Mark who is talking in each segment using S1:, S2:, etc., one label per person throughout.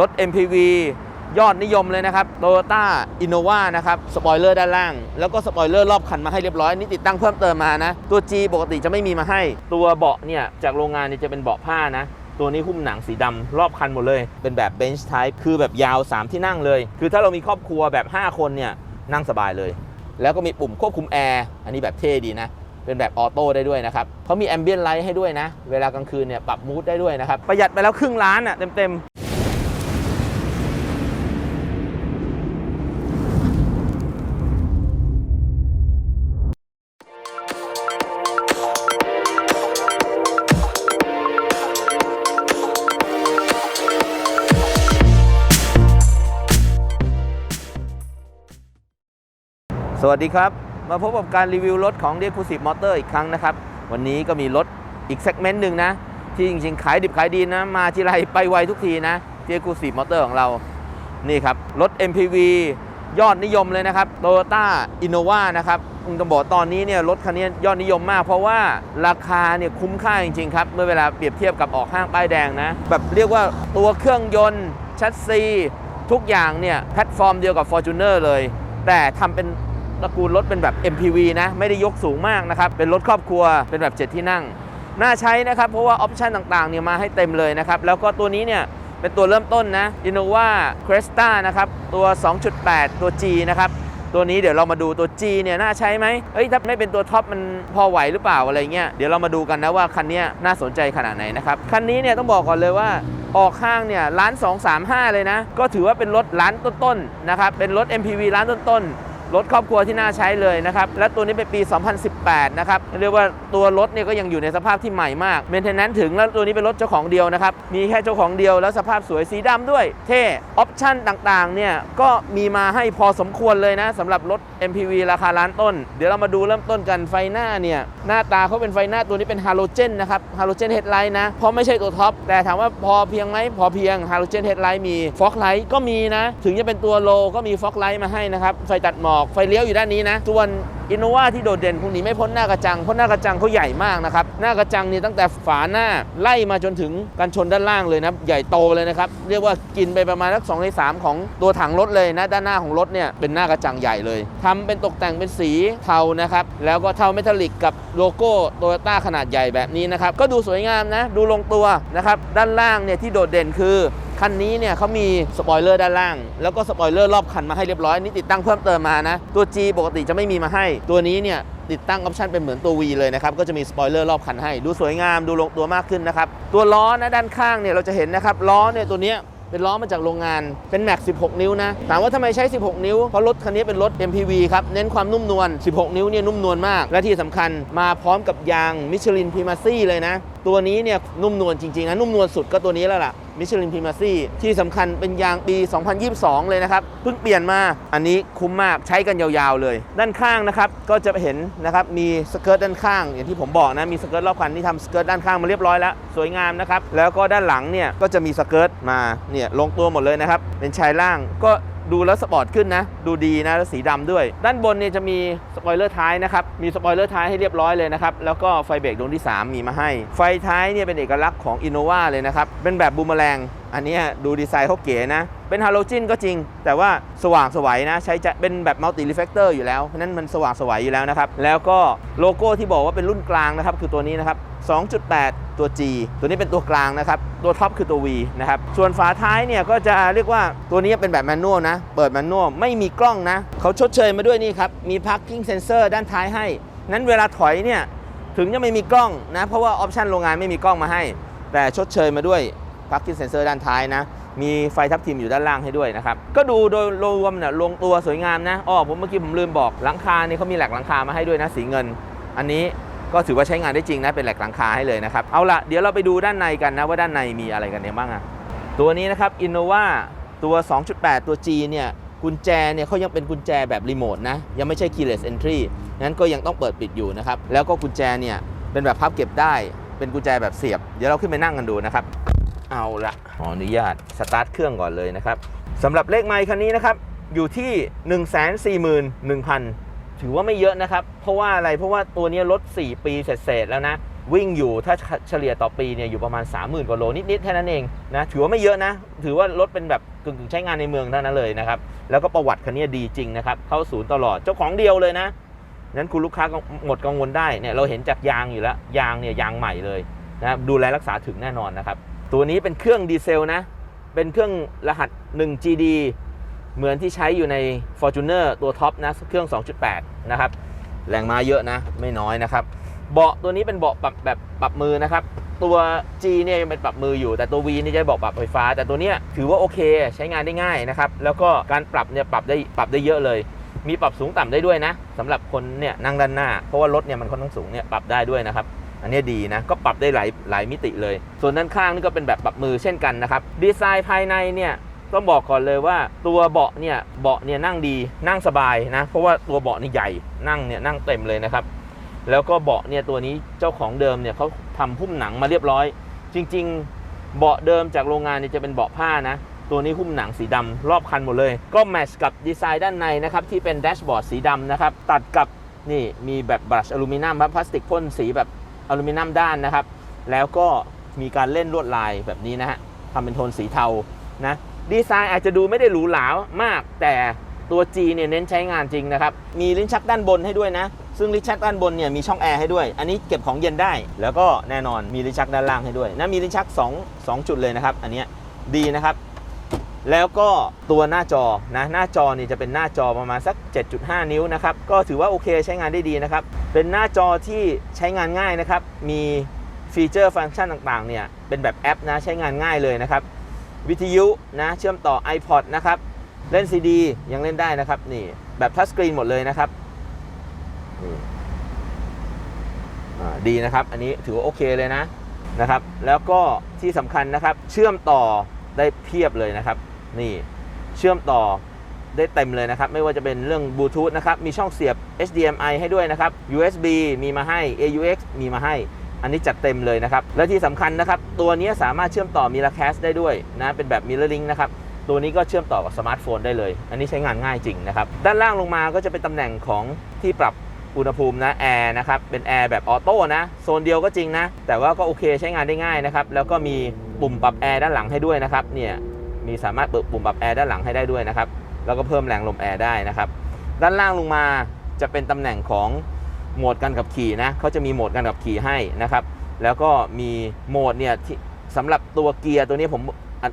S1: รถ MPV ยอดนิยมเลยนะครับ Toyota Innova นะครับสปอยเลอร์ด้านล่าง แล้วก็สปอยเลอร์รอบคันมาให้เรียบร้อยนี่ติดตั้งเพิ่มเติมมานะ ตัว G ปกติจะไม่มีมาให้ ตัวเบาะเนี่ย จากโรงงานเนี่ยจะเป็นเบาะผ้านะ ตัวนี้หุ้มหนังสีดำรอบคันหมดเลย เป็นแบบ Bench Type คือแบบยาว 3 ที่นั่งเลย คือถ้าเรามีครอบครัวแบบ 5 คนเนี่ยนั่งสบายเลย แล้วก็มีปุ่มควบคุมแอร์อันนี้แบบเท่ดีนะเป็นแบบออโต้ได้ด้วยนะครับเขามีแอมเบียนไลท์ให้ด้วยนะ เวลากลางคืนเนี่ยปรับมูดได้ด้วยนะครับประหยัดไปแล้วครึ่งล้านอะเต็มๆ วัสดีครับ มาพบกับการรีวิวรถของ d e c u s i v e Motor อีกครั้งนะครับ วันนี้ก็มีรถอีกเซกเมนต์หนึ่งนะ ที่จริงๆ ขายดิบขายดีนะ มาทีไรไปไวทุกทีนะ d e c u s i v e Motor ของเรา นี่ครับ รถ MPV ยอดนิยมเลยนะครับ Toyota Innova นะครับต้องบอกตอนนี้เนี่ยรถคันนี้ยอดนิยมมาก เพราะว่าราคาเนี่ยคุ้มค่าจริงๆครับ เมื่อเวลาเปรียบเทียบกับออกห้างป้ายแดงนะ แบบเรียกว่าตัวเครื่องยนต์ ชัดซี ทุกอย่างเนี่ยแพลตฟอร์มเดียวกับ Fortuner เลย แต่ทำเป็น ตระกูลรถเป็นแบบ MPV นะไม่ได้ยกสูงมากนะครับเป็นรถครอบครัวเป็นแบบ 7 ที่นั่ง น่าใช้นะครับเพราะว่าออปชันต่างๆเนี่ยมาให้เต็มเลยนะครับแล้วก็ตัวนี้เนี่ยเป็นตัวเริ่มต้นนะ Innova Cresta นะครับตัว 2.8 ตัว G นะครับตัวนี้เดี๋ยวเรามาดูตัว G เนี่ยน่าใช้ไหมเอ้ยถ้าไม่เป็นตัวท็อปมันพอไหวหรือเปล่าอะไรเงี้ยเดี๋ยวเรามาดูกันนะว่าคันนี้น่าสนใจขนาดไหนนะครับคันนี้เนี่ยต้องบอกก่อนเลยว่าออกข้างเนี่ยล้าน2 3 5 เลยนะ ก็ถือว่าเป็นรถล้านต้นๆนะครับเป็นรถ MPV ล้านต้นๆ รถครอบครัวที่น่าใช้เลยนะครับ และตัวนี้เป็นปี 2018 นะครับ เรียกว่าตัวรถเนี่ยก็ยังอยู่ในสภาพที่ใหม่มากเมนเทนแนนถึงแล้วตัวนี้เป็นรถเจ้าของเดียวนะครับ มีแค่เจ้าของเดียวแล้วสภาพสวยสีดำด้วย เท่ออปชั่นต่างๆ เนี่ย ก็มีมาให้พอสมควรเลยนะสำหรับรถ MPV ราคาล้านต้น เดี๋ยวเรามาดูเริ่มต้นกันไฟหน้าเนี่ย หน้าตาเขาเป็นไฟหน้าตัวนี้เป็นฮาโลเจนนะครับฮาโลเจนเฮดไลท์นะเพราะไม่ใช่ตัวท็อปแต่ถามว่าพอเพียงไหมพอเพียงฮาโลเจนเฮดไลท์มีฟอกไลท์ก็มีนะถึงจะเป็นตัวโลก็มีฟอกไลท์มาให้นะครับไฟตัดหมอกอกไฟเลี้ยวอยู่ด้านนี้นะ ส่วนอินโนวาที่โดดเด่นพวกนี้ไม่พ้นหน้ากระจัง เพราะหน้ากระจังเขาใหญ่มากนะครับ หน้ากระจังนี่ตั้งแต่ฝาหน้าไล่มาจนถึงกันชนด้านล่างเลยนะ ใหญ่โตเลยนะครับ เรียกว่ากินไปประมาณสักสองในสามของตัวถังรถเลยนะ ด้านหน้าของรถเนี่ยเป็นหน้ากระจังใหญ่เลยทำเป็นตกแต่งเป็นสีเทานะครับ แล้วก็เทาเมทัลลิกกับโลโก้โตโยต้าขนาดใหญ่แบบนี้นะครับ ก็ดูสวยงามนะ ดูลงตัวนะครับ ด้านล่างเนี่ยที่โดดเด่นคือ คันนี้เนี่ยเขามีสปอยเลอร์ด้านล่าง แล้วก็สปอยเลอร์รอบคันมาให้เรียบร้อยนี่ติดตั้งเพิ่มเติมมานะ ตัว G ปกติจะไม่มีมาให้ ตัวนี้เนี่ยติดตั้งออปชันเป็นเหมือนตัว V เลยนะครับ ก็จะมีสปอยเลอร์รอบคันให้ ดูสวยงามดูลงตัวมากขึ้นนะครับ ตัวล้อนะด้านข้างเนี่ยเราจะเห็นนะครับล้อเนี่ยตัวเนี้ยเป็นล้อมาจากโรงงานเป็นแม็ก 16 นิ้วนะ ถามว่าทำไมใช้ 16 นิ้ว เพราะรถคันนี้เป็นรถ MPV ครับ เน้นความนุ่มนวล 16 นิ้วเนี่ยนุ่มนวลมาก และที่สำคัญมาพร้อมกับยางมิชลินพ r มาซี่เลยนะ ตัวนี้เนี่ยนุ่มนวลจริงๆนะนุ่มนวลสุดก็ตัวนี้แล้วล่ะ มิชลินพ r มาซี่ที่สำคัญเป็นยางปี 2022 เลยนะครับ เพิ่งเปลี่ยนมาอันนี้คุ้มมากใช้กันยาวๆเลย ด้านข้างนะครับก็จะเห็นนะครับมีสเกิร์ตด้านข้าง อย่างที่ผมบอกนะมีสเกิร์ตรอบคันที่ทำสเกิร์ตด้านข้างมาเรียบร้อยแล้วสวยงามนะครับแล้วก็ด้านหลังเนี่ยก็จะมีสเกิร์ตมาเนี่ยลงตัวหมดเลยนะครับเป็นชายล่างก็ ดูแล้วสปอร์ตขึ้นนะ ดูดีนะแล้วสีดำด้วย ด้านบนเนี่ยจะมีสปอยเลอร์ท้ายนะครับ มีสปอยเลอร์ท้ายให้เรียบร้อยเลยนะครับ แล้วก็ไฟเบรกดวงที่ 3 มีมาให้ ไฟท้ายเนี่ยเป็นเอกลักษณ์ของ Innova เลยนะครับ เป็นแบบบูมแมลงอันนี้ดูดีไซน์เขาเก๋นะ เป็นฮาโลจินก็จริง แต่ว่าสว่างสวัยนะใช้จะเป็นแบบมัลติรีเฟกเตอร์อยู่แล้วเพราะนั้นมันสว่างสวัยอยู่แล้วนะครับ แล้วก็โลโก้ที่บอกว่าเป็นรุ่นกลางนะครับ คือตัวนี้นะครับ 2.8 ตัว G ตัวนี้เป็นตัวกลางนะครับ ตัวท็อปคือตัว V นะครับ ส่วนฝาท้ายเนี่ยก็จะเรียกว่าตัวนี้เป็นแบบแมนนวลนะ เปิดแมนนวลไม่มีกล้องนะเขาชดเชยมาด้วยนี่ครับ มี parking sensor ด้านท้ายให้ นั้นเวลาถอยเนี่ยถึงจะไม่มีกล้องนะ เพราะว่าออปชันโรงงานไม่มีกล้องมาให้ แต่ชดเชยมาด้วย parking sensor ด้านท้ายนะ มีไฟทับทิมอยู่ด้านล่างให้ด้วยนะครับ ก็ดูโดยรวมเนี่ยลงตัวสวยงามนะอ้อผมเมื่อกี้ผมลืมบอกหลังคาเนี่ยเขามีแหลกหลังคามาให้ด้วยนะสีเงิน อันนี้ก็ถือว่าใช้งานได้จริงนะเป็นแหลกหลังคาให้เลยนะครับ เอาละเดี๋ยวเราไปดูด้านในกันนะว่าด้านในมีอะไรกันเนี่ยบ้างอะตัวนี้นะครับ Innova ตัว 2.8 ตัว G เนี่ยกุญแจเนี่ยเขายังเป็นกุญแจแบบรีโมทนะ ยังไม่ใช่ keyless entry งั้นก็ยังต้องเปิดปิดอยู่นะครับ แล้วก็กุญแจเนี่ยเป็นแบบพับเก็บได้ เป็นกุญแจแบบเสียบ เดี๋ยวเราขึ้นไปนั่งกันดูนะครับ เอาละขออนุญาตสตาร์ทเครื่องก่อนเลยนะครับสำหรับเลขไมค์คันนี้นะครับ อยู่ที่ 141,000 ถือว่าไม่เยอะนะครับ เพราะว่าอะไรเพราะว่าตัวนี้รถ 4 ปีเสร็จแล้วนะ วิ่งอยู่ถ้าเฉลี่ยต่อปีเนี่ยอยู่ประมาณ 30,000 กว่าโลนิดๆแค่นั้นเองนะถือว่าไม่เยอะนะ ถือว่ารถเป็นแบบกึ่งๆใช้งานในเมืองเท่านั้นเลยนะครับ แล้วก็ประวัติคันนี้ดีจริงนะครับเข้าศูนย์ตลอดเจ้าของเดียวเลยนะนั้นคุณลูกค้าก็หมดกังวลได้เนี่ยเราเห็นจากยางอยู่แล้วยางเนี่ยยางใหม่เลยนะดูแลรักษาถึงแน่นอนนะครับ ตัวนี้เป็นเครื่องดีเซลนะ เป็นเครื่องรหัส 1 GD เหมือนที่ใช้อยู่ใน Fortuner ตัวท็อปนะ เครื่อง 2.8 นะครับ แรงม้าเยอะนะ ไม่น้อยนะครับ เบาะตัวนี้เป็นเบาะปรับแบบปรับมือนะครับ ตัว G เนี่ยยังเป็นปรับมืออยู่ แต่ตัว V นี่จะเบาะปรับไฟฟ้า แต่ตัวเนี้ยถือว่าโอเค ใช้งานได้ง่ายนะครับ แล้วก็การปรับเนี่ยปรับได้ปรับได้เยอะเลย มีปรับสูงต่ำได้ด้วยนะสำหรับคนเนี่ยนั่งด้านหน้า เพราะว่ารถเนี่ยมันค่อนข้างสูงเนี่ยปรับได้ด้วยนะครับ อันนี้ดีนะก็ปรับได้หลายหลายมิติเลย ส่วนด้านข้างนี่ก็เป็นแบบปรับมือเช่นกันนะครับดีไซน์ภายในเนี่ยต้องบอกก่อนเลยว่าตัวเบาะเนี่ยเบาะเนี่ยนั่งดีนั่งสบายนะเพราะว่าตัวเบาะนี่ใหญ่นั่งเนี่ยนั่งเต็มเลยนะครับแล้วก็เบาะเนี่ยตัวนี้เจ้าของเดิมเนี่ยเขาทำหุ้มหนังมาเรียบร้อย จริง ๆ เบาะเดิมจากโรงงานเนี่ยจะเป็นเบาะผ้านะตัวนี้หุ้มหนังสีดำรอบคันหมดเลย ก็แมทช์กับดีไซน์ด้านในนะครับที่เป็นแดชบอร์ดสีดำนะครับตัดกับนี่มีแบบบรัชอลูมิเนียมครับพลาสติกพ่นสีแบบ อลูมิเนียมด้านนะครับ แล้วก็มีการเล่นลวดลายแบบนี้นะฮะทำเป็นโทนสีเทานะดีไซน์อาจจะดูไม่ได้หรูหรามาก แต่ตัว G เนี่ยเน้นใช้งานจริงนะครับ มีลิ้นชักด้านบนให้ด้วยนะ ซึ่งลิ้นชักด้านบนเนี่ยมีช่องแอร์ให้ด้วย อันนี้เก็บของเย็นได้ แล้วก็แน่นอนมีลิ้นชักด้านล่างให้ด้วยนะ มีลิ้นชัก 2 2 จุดเลยนะครับ อันนี้ดีนะครับ แล้วก็ตัวหน้าจอนะ หน้าจอนี่จะเป็นหน้าจอประมาณสัก 7.5 นิ้วนะครับ ก็ถือว่าโอเคใช้งานได้ดีนะครับ เป็นหน้าจอที่ใช้งานง่ายนะครับ มีฟีเจอร์ฟังก์ชันต่างๆเนี่ยเป็นแบบแอปนะใช้งานง่ายเลยนะครับ วิทยุนะเชื่อมต่อ iPod นะครับเล่น CD ยังเล่นได้นะครับนี่แบบทัชสกรีนหมดเลยนะครับดีนะครับ อันนี้ถือว่าโอเคเลยนะนะครับ แล้วก็ที่สำคัญนะครับเชื่อมต่อได้เพียบเลยนะครับ นี่เชื่อมต่อ ได้เต็มเลยนะครับ ไม่ว่าจะเป็นเรื่องบลูทูธนะครับ มีช่องเสียบ HDMI ให้ด้วยนะครับ USB มีมาให้ AUX มีมาให้ อันนี้จัดเต็มเลยนะครับ และที่สำคัญนะครับ ตัวนี้สามารถเชื่อมต่อ Miracast ได้ด้วยนะ เป็นแบบ Mirror Link นะครับตัวนี้ก็เชื่อมต่อกับสมาร์ทโฟนได้เลย อันนี้ใช้งานง่ายจริงนะครับ ด้านล่างลงมาก็จะเป็นตำแหน่งของที่ปรับอุณหภูมินะแอร์นะครับ เป็นแอร์แบบออโต้นะ โซนเดียวก็จริงนะ แต่ว่าก็โอเคใช้งานได้ง่ายนะครับ แล้วก็มีปุ่มปรับแอร์ด้านหลังให้ด้วยนะครับ เนี่ย มีสามารถเปิดปุ่มปรับแอร์ด้านหลังให้ได้ด้วยนะครับ แล้วก็เพิ่มแรงลมแอร์ได้นะครับ ด้านล่างลงมาจะเป็นตำแหน่งของโหมดการขับขี่นะเขาจะมีโหมดการขับขี่ให้นะครับ แล้วก็มีโหมดเนี่ยที่สำหรับตัวเกียร์ตัวนี้ผม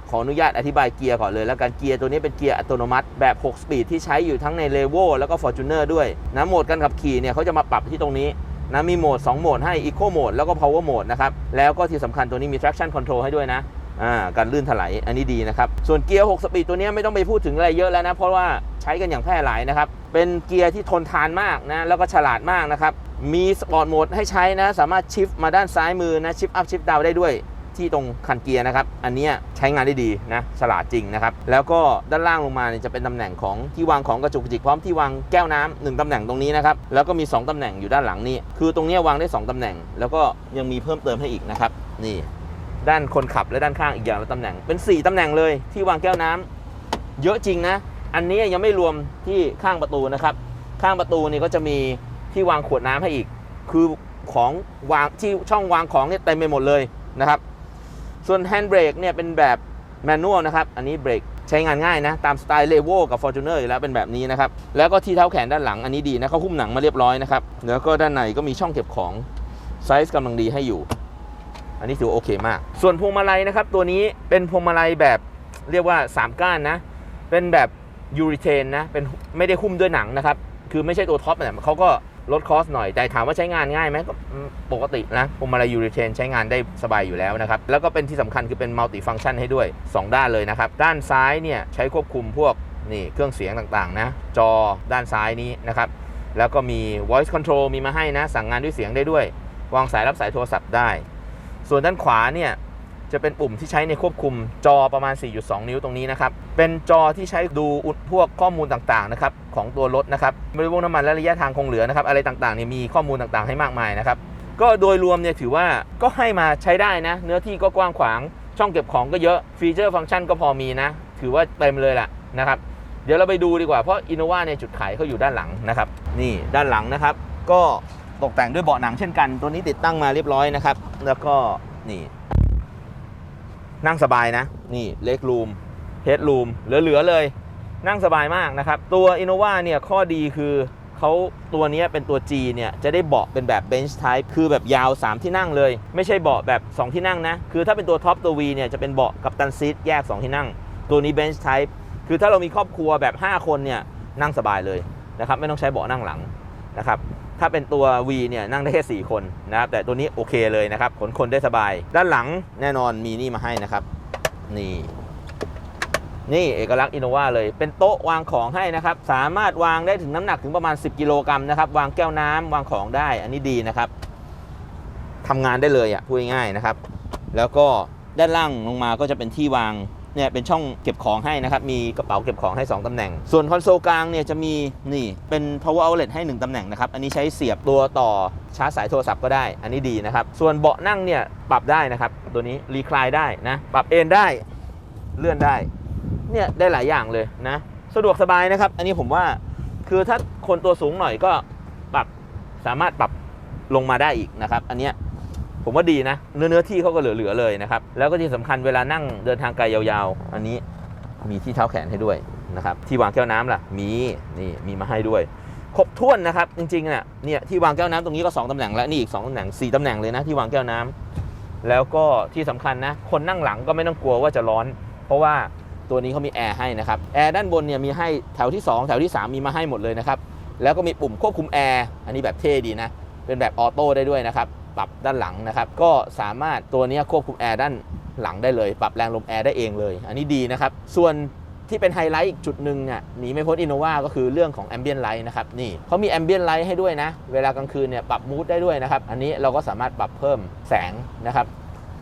S1: ขออนุญาตอธิบายเกียร์ก่อนเลย แล้วกันเกียร์ตัวนี้เป็นเกียร์อัตโนมัติแบบ 6 สปีดที่ใช้อยู่ทั้งใน l e v o แล้วก็ Fortuner ด้วยนะโหมดการขับขี่เนี่ยเขาจะมาปรับที่ตรงนี้นะมีโหมด 2 โหมดให้ Eco Mode แล้วก็ Power Mode นะครับ แล้วก็ที่สำคัญตัวนี้มี traction control ให้ด้วยนะ อ่าการลื่นถลายอันนี้ดีนะครับ ส่วนเกียร์ 6 สปีดตัวนี้ไม่ต้องไปพูดถึงอะไรเยอะแล้วนะ เพราะว่าใช้กันอย่างแพร่หลายนะครับ เป็นเกียร์ที่ทนทานมากนะ แล้วก็ฉลาดมากนะครับ มีสปอร์ตโหมดให้ใช้นะ สามารถชิฟมาด้านซ้ายมือนะชิฟอัพชิฟดาวได้ด้วยที่ตรงคันเกียร์นะครับ อันนี้ใช้งานได้ดีนะ ฉลาดจริงนะครับ แล้วก็ด้านล่างลงมาเนี่ยจะเป็นตำแหน่งของที่วางของกระจุกกระจิกพร้อมที่วางแก้วน้ำหนึ่งตำแหน่งตรงนี้นะครับ แล้วก็มี 2ตำแหน่งอยู่ด้านหลังนี่ คือตรงนี้วางได้ 2ตำแหน่ง แล้วก็ยังมีเพิ่มเติมให้อีกนะครับ นี่ ด้านคนขับและด้านข้างอีกอย่างละตำแหน่ง เป็น 4ตำแหน่งเลยที่วางแก้วน้ำเยอะจริงนะ อันนี้ยังไม่รวมที่ข้างประตูนะครับ ข้างประตูนี่ก็จะมีที่วางขวดน้ำให้อีก คือของวางที่ช่องวางของเนี่ยเต็มไปหมดเลยนะครับ ส่วนแฮนด์เบรกเนี่ยเป็นแบบแมนนวลนะครับ อันนี้เบรกใช้งานง่ายนะ ตามสไตล์เลโวกับ Fortuner อยู่แล้วเป็นแบบนี้นะครับ แล้วก็ที่เท้าแขนด้านหลังอันนี้ดีนะเขาหุ้มหนังมาเรียบร้อยนะครับ แล้วก็ด้านในก็มีช่องเก็บของไซส์กำลังดีให้อยู่ อันนี้ถือโอเคมาก ส่วนพวงมาลัยนะครับ ตัวนี้เป็นพวงมาลัยแบบเรียกว่า 3 ก้านนะ เป็นแบบยูริเทนนะ เป็นไม่ได้หุ้มด้วยหนังนะครับ คือไม่ใช่ตัวท็อปเนี่ยเขาก็ลดคอสหน่อย แต่ถามว่าใช้งานง่ายไหมก็ปกตินะพวงมาลัยยูริเทนใช้งานได้สบายอยู่แล้วนะครับ แล้วก็เป็นที่สำคัญคือเป็นมัลติฟัง c t ชันให้ด้วย 2 ด้านเลยนะครับ ด้านซ้ายเนี่ยใช้ควบคุมพวกนี่เครื่องเสียงต่างๆนะ จอด้านซ้ายนี้นะครับ แล้วก็มี voice control มีมาให้นะ สั่งงานด้วยเสียงได้ด้วย วางสายรับสายโทรศัพท์ได้ ส่วนด้านขวาเนี่ยจะเป็นปุ่มที่ใช้ในควบคุมจอประมาณ 4.2 นิ้วตรงนี้นะครับ เป็นจอที่ใช้ดูพวกข้อมูลต่างๆนะครับของตัวรถนะครับบริวงน้ำมันและระยะทางคงเหลือนะครับ อะไรต่างๆเนี่ยมีข้อมูลต่างๆให้มากมายนะครับ ก็โดยรวมเนี่ยถือว่าก็ให้มาใช้ได้นะ เนื้อที่ก็กว้างขวาง ช่องเก็บของก็เยอะ ฟีเจอร์ฟังก์ชันก็พอมีนะ ถือว่าเต็มเลยแหละนะครับ เดี๋ยวเราไปดูดีกว่า เพราะ Innova เนี่ยจุดขายเขาอยู่ด้านหลังนะครับ นี่ด้านหลังนะครับ ก็ ตกแต่งด้วยเบาะหนังเช่นกัน ตัวนี้ติดตั้งมาเรียบร้อยนะครับ แล้วก็นี่ นั่งสบายนะ นี่เล็กรูมเฮดรูมเหลือๆเลย นั่งสบายมากนะครับ ตัว Innova เนี่ยข้อดีคือเขาตัวนี้เป็นตัว G เนี่ย จะได้เบาะเป็นแบบ Bench Type คือแบบยาว 3 ที่นั่งเลย ไม่ใช่เบาะแบบ 2 ที่นั่งนะ คือถ้าเป็นตัวท็อปตัว V เนี่ย จะเป็นเบาะกับตันซีทแยก 2 ที่นั่ง ตัวนี้ Bench Type คือถ้าเรามีครอบครัวแบบ 5 คนเนี่ยนั่งสบายเลยนะครับ ไม่ต้องใช้เบาะนั่งหลังนะครับ ถ้าเป็นตัว V เนี่ยนั่งได้แค่ 4 คนนะครับ แต่ตัวนี้โอเคเลยนะครับ ขนคนได้สบาย ด้านหลังแน่นอนมีนี่มาให้นะครับ นี่ นี่เอกลักษณ์อินโนวาเลย เป็นโต๊ะวางของให้นะครับ สามารถวางได้ถึงน้ำหนักถึงประมาณ 10 กิโลกรัมนะครับ วางแก้วน้ำวางของได้ อันนี้ดีนะครับทำงานได้เลยอะพูดง่ายๆนะครับ แล้วก็ด้านล่างลงมาก็จะเป็นที่วาง เนี่ยเป็นช่องเก็บของให้นะครับ มีกระเป๋าเก็บของให้ 2 ตำแหน่ง ส่วนคอนโซลกลางเนี่ยจะมีนี่เป็น power outlet ให้ 1 ตำแหน่งนะครับ อันนี้ใช้เสียบตัวต่อชาร์จสายโทรศัพท์ก็ได้ อันนี้ดีนะครับ ส่วนเบาะนั่งเนี่ยปรับได้นะครับ ตัวนี้รีคลายได้นะ ปรับเอนได้ เลื่อนได้ เนี่ยได้หลายอย่างเลยนะ สะดวกสบายนะครับ อันนี้ผมว่าคือถ้าคนตัวสูงหน่อยก็ปรับสามารถปรับลงมาได้อีกนะครับ อันเนี้ย ผมว่าดีนะ เนื้อเนื้อที่เขาก็เหลือๆเลยนะครับ แล้วก็ที่สำคัญเวลานั่งเดินทางไกลยาวๆ อันนี้มีที่เท้าแขนให้ด้วยนะครับ ที่วางแก้วน้ำล่ะ มีนี่มีมาให้ด้วย ครบถ้วนนะครับ จริงๆเน่ะเนี่ยที่วางแก้วน้ำตรงนี้ก็ 2ตำแหน่งแล้วนี่อีก2ตำแหน่ง4ตำแหน่งเลยนะที่วางแก้วน้ำแล้วก็ที่สำคัญนะ คนนั่งหลังก็ไม่ต้องกลัวว่าจะร้อน เพราะว่าตัวนี้เขามีแอร์ให้นะครับแอร์ด้านบนเนี่ยมีให้แถวที่ 2 แถวที่ 3 มีมาให้หมดเลยนะครับแล้วก็มีปุ่มควบคุมแอร์อันนี้แบบเท่ดีนะเป็นแบบออโต้ได้ด้วยนะครับ ปรับด้านหลังนะครับ ก็สามารถตัวนี้ควบคุมแอร์ด้านหลังได้เลย ปรับแรงลมแอร์ได้เองเลย อันนี้ดีนะครับ ส่วนที่เป็นไฮไลท์อีกจุดหนึ่งเนี่ยหนีไม่พ้นอินโนวาก็คือเรื่องของแอมเบียนไลท์นะครับนี่เขามีแอมเบียนไลท์ให้ด้วยนะ เวลากลางคืนเนี่ยปรับมูดได้ด้วยนะครับ อันนี้เราก็สามารถปรับเพิ่มแสงนะครับ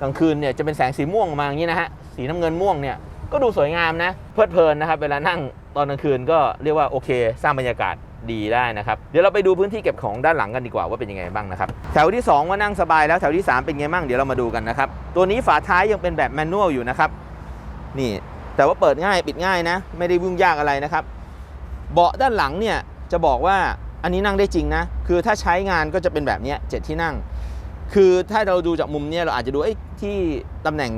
S1: กลางคืนเนี่ยจะเป็นแสงสีม่วงมาอย่างนี้นะฮะสีน้ำเงินม่วงเนี่ยก็ดูสวยงามนะเพลิดเพลินนะครับ เวลานั่งตอนกลางคืนก็เรียกว่าโอเค สร้างบรรยากาศ ดีได้นะครับ เดี๋ยวเราไปดูพื้นที่เก็บของด้านหลังกันดีกว่าว่าเป็นยังไงบ้างนะครับ แถวที่ 2 ว่านั่งสบายแล้วแถวที่ 3 เป็นไงบ้างเดี๋ยวเรามาดูกันนะครับ ตัวนี้ฝาท้ายยังเป็นแบบแมนนวลอยู่นะครับ นี่ แต่ว่าเปิดง่ายปิดง่ายนะ ไม่ได้วุ่งยากอะไรนะครับ เบาะด้านหลังเนี่ยจะบอกว่าอันนี้นั่งได้จริงนะ คือถ้าใช้งานก็จะเป็นแบบนี้เจ็ดที่นั่ง คือถ้าเราดูจากมุมเนี่ยเราอาจจะดูที่ตำแหน่ง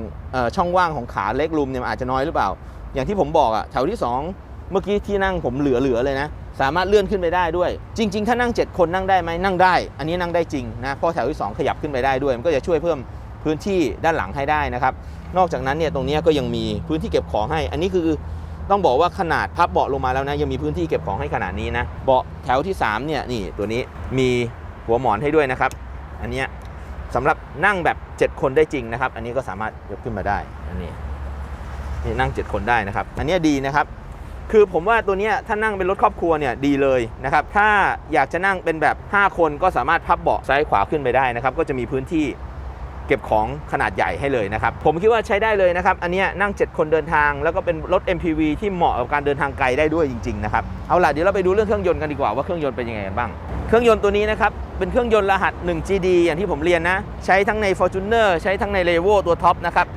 S1: ช่องว่างของขาเล็กรูมเนี่ยอาจจะน้อยหรือเปล่า อย่างที่ผมบอกอะแถวที่ 2 เมื่อกี้ที่นั่งผมเหลือๆเลยนะ สามารถเลื่อนขึ้นไปได้ด้วย จริง ๆ ถ้านั่ง 7 คนนั่งได้ไหมนั่งได้ อันนี้นั่งได้จริงนะเพราะแถวที่ 2 ขยับขึ้นไปได้ด้วย มันก็จะช่วยเพิ่มพื้นที่ด้านหลังให้ได้นะครับ นอกจากนั้นเนี่ยตรงนี้ก็ยังมีพื้นที่เก็บของให้ อันนี้คือต้องบอกว่าขนาดพับเบาะลงมาแล้วนะยังมีพื้นที่เก็บของให้ขนาดนี้นะเบาะแถวที่สามเนี่ยนี่ตัวนี้มีหัวหมอนให้ด้วยนะครับ อันนี้สำหรับนั่งแบบ 7 คนได้จริงนะครับ อันนี้ก็สามารถยกขึ้นมาได้อันนี้นี่นั่ง 7 คนได้นะครับ อันนี้ดีนะครับ คือผมว่าตัวนี้ถ้านั่งเป็นรถครอบครัวเนี่ยดีเลยนะครับถ้าอยากจะนั่งเป็นแบบ 5 คนก็สามารถพับเบาะซ้ายขวาขึ้นไปได้นะครับก็จะมีพื้นที่เก็บของขนาดใหญ่ให้เลยนะครับ ผมคิดว่าใช้ได้เลยนะครับ อันนี้นั่ง 7 คนเดินทาง แล้วก็เป็นรถ MPV ที่เหมาะกับการเดินทางไกลได้ด้วยจริงๆนะครับ เอาล่ะเดี๋ยวเราไปดูเรื่องเครื่องยนต์กันดีกว่าว่าเครื่องยนต์เป็นยังไงกันบ้าง เครื่องยนต์ตัวนี้นะครับ เป็นเครื่องยนต์รหัส 1GD อย่างที่ผมเรียนนะ ใช้ทั้งใน Fortuner ใช้ทั้งใน r e v o ตัวท็อปนะครับ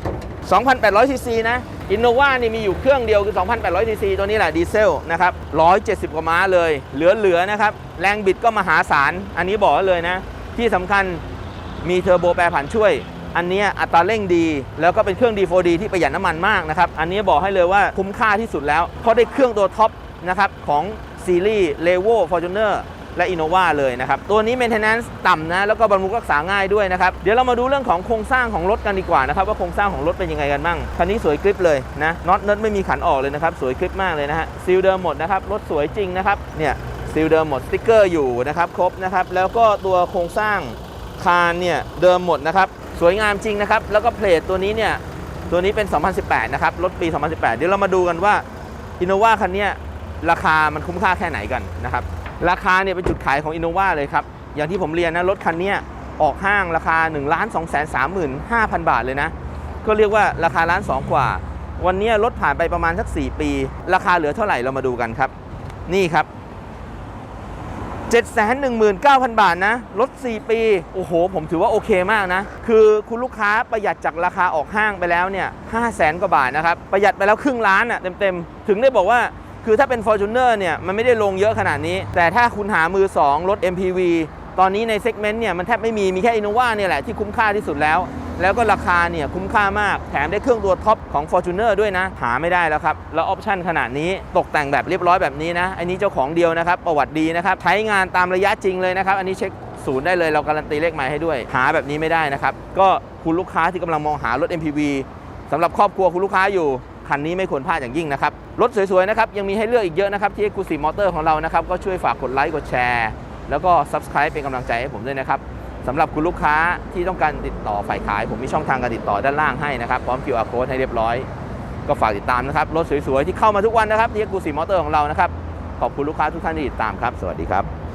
S1: 2,800 ซีซีนะ Innova นี่มีอยู่เครื่องเดียวคือ 2,800 ซีซีตัวนี้แหละดีเซลนะครับ 170 กว่าม้าเลย เหลือๆนะครับ แรงบิดก็มหาศาล อันนี้บอกเลยนะ ที่สำคัญมีเทอร์โบแปรผันช่วย อันเนี้ยอัตราเร่งดี แล้วก็เป็นเครื่อง D4D ที่ประหยัดน้ำมันมากนะครับ อันนี้บอกให้เลยว่าคุ้มค่าที่สุดแล้ว เพราะได้เครื่องตัวท็อปนะครับของซีรีส์ r e v o Fortuner และ Innova เลยนะครับ ตัวนี้ maintenance ต่ำนะ แล้วก็บำรุงรักษาง่ายด้วยนะครับ เดี๋ยวเรามาดูเรื่องของโครงสร้างของรถกันดีกว่านะครับ ว่าโครงสร้างของรถเป็นยังไงกันบ้าง คันนี้สวยกริปเลยนะ น็อตเนิร์ดไม่มีขันออกเลยนะครับ สวยกริปมากเลยนะฮะ ซีลเดิมหมดนะครับ รถสวยจริงนะครับ เนี่ย ซีลเดิมหมด สติ๊กเกอร์อยู่นะครับ ครบนะครับ แล้วก็ตัวโครงสร้างคานเนี่ยเดิมหมดนะครับ สวยงามจริงนะครับ แล้วก็เพลทตัวนี้เนี่ย ตัวนี้เป็น 2018 นะครับ รถปี 2018 เดี๋ยวเรามาดูกันว่า Innova คันนี้ราคามันคุ้มค่าแค่ไหนกันนะครับ ราคาเนี่ยเป็นจุดขายของ Innova เลยครับ อย่างที่ผมเรียนนะ รถคันนี้ออกห้างราคา 1 2 3 5 0 0 0 บาทเลยนะ ก็เรียกว่าราคาล้านสองกว่า วันนี้รถผ่านไปประมาณสัก 4 ปี ราคาเหลือเท่าไหร่เรามาดูกันครับ นี่ครับ 719,000 บาทนะลด 4 ปี โอ้โห ผมถือว่าโอเคมากนะ คือคุณลูกค้าประหยัดจากราคาออกห้างไปแล้วเนี่ย500,000 กว่าบาทนะครับ ประหยัดไปแล้วครึ่งล้านอะ่ะเต็มๆ ถึงได้บอกว่า คือถ้าเป็น Fortuner เนี่ยมันไม่ได้ลงเยอะขนาดนี้ แต่ถ้าคุณหามือ 2 รถ MPV ตอนนี้ในเซกเมนต์เนี่ยมันแทบไม่มี มีแค่ Innova เนี่ยแหละที่คุ้มค่าที่สุดแล้ว แล้วก็ราคาเนี่ยคุ้มค่ามาก แถมได้เครื่องตัวท็อปของ Fortuner ด้วยนะ หาไม่ได้แล้วครับ แล้วออปชันขนาดนี้ตกแต่งแบบเรียบร้อยแบบนี้นะ อันนี้เจ้าของเดียวนะครับ ประวัติดีนะครับ ใช้งานตามระยะจริงเลยนะครับ อันนี้เช็คศูนย์ได้เลย เราการันตีเลขหมายให้ด้วย หาแบบนี้ไม่ได้นะครับ ก็คุณลูกค้าที่กำลังมองหารถ MPV สำหรับครอบครัวคุณลูกค้าอยู่ คันนี้ไม่ควรพลาดอย่างยิ่งนะครับ รถสวยๆนะครับยังมีให้เลือกอีกเยอะนะครับที่ Exclusive Motor ของเรานะครับก็ช่วยฝากกดไลค์กดแชร์แล้วก็ Subscribe เป็นกำลังใจให้ผมด้วยนะครับสำหรับคุณลูกค้าที่ต้องการติดต่อฝ่ายขาย ผมมีช่องทางการติดต่อด้านล่างให้นะครับพร้อม QR code ให้เรียบร้อย ก็ฝากติดตามนะครับรถสวยๆที่เข้ามาทุกวันนะครับที่ Exclusive Motor ของเรานะครับขอบคุณลูกค้าทุกท่านที่ติดตามครับ สวัสดีครับ